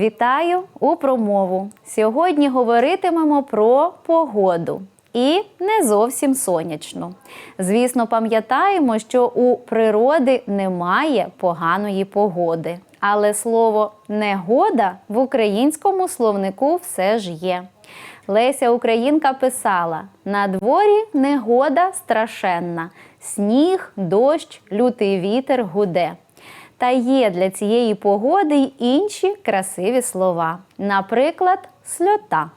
Вітаю у промову. Сьогодні говоритимемо про погоду. І не зовсім сонячну. Звісно, пам'ятаємо, що у природи немає поганої погоди. Але слово негода в українському словнику все ж є. Леся Українка писала: на дворі негода страшенна, сніг, дощ, лютий вітер гуде. Та є для цієї погоди й інші красиві слова. Наприклад, сльота.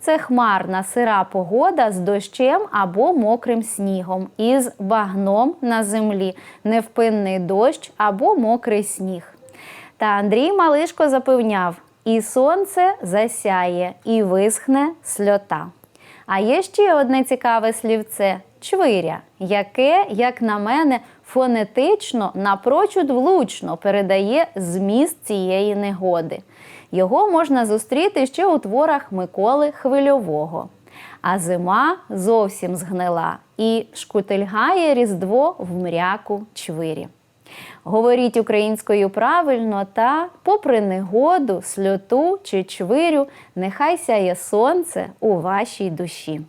Це хмарна сира погода з дощем або мокрим снігом, із багном на землі, невпинний дощ або мокрий сніг. Та Андрій Малишко запевняв: і сонце засяє, і висхне сльота. А є ще одне цікаве слівце чвиря, яке, як на мене, фонетично напрочуд влучно передає зміст цієї негоди. Його можна зустріти ще у творах Миколи Хвильового. А зима зовсім згнила і шкутильгає різдво в мряку чвирі. Говоріть українською правильно та, попри негоду, сльоту чи чвирю, нехай сяє сонце у вашій душі.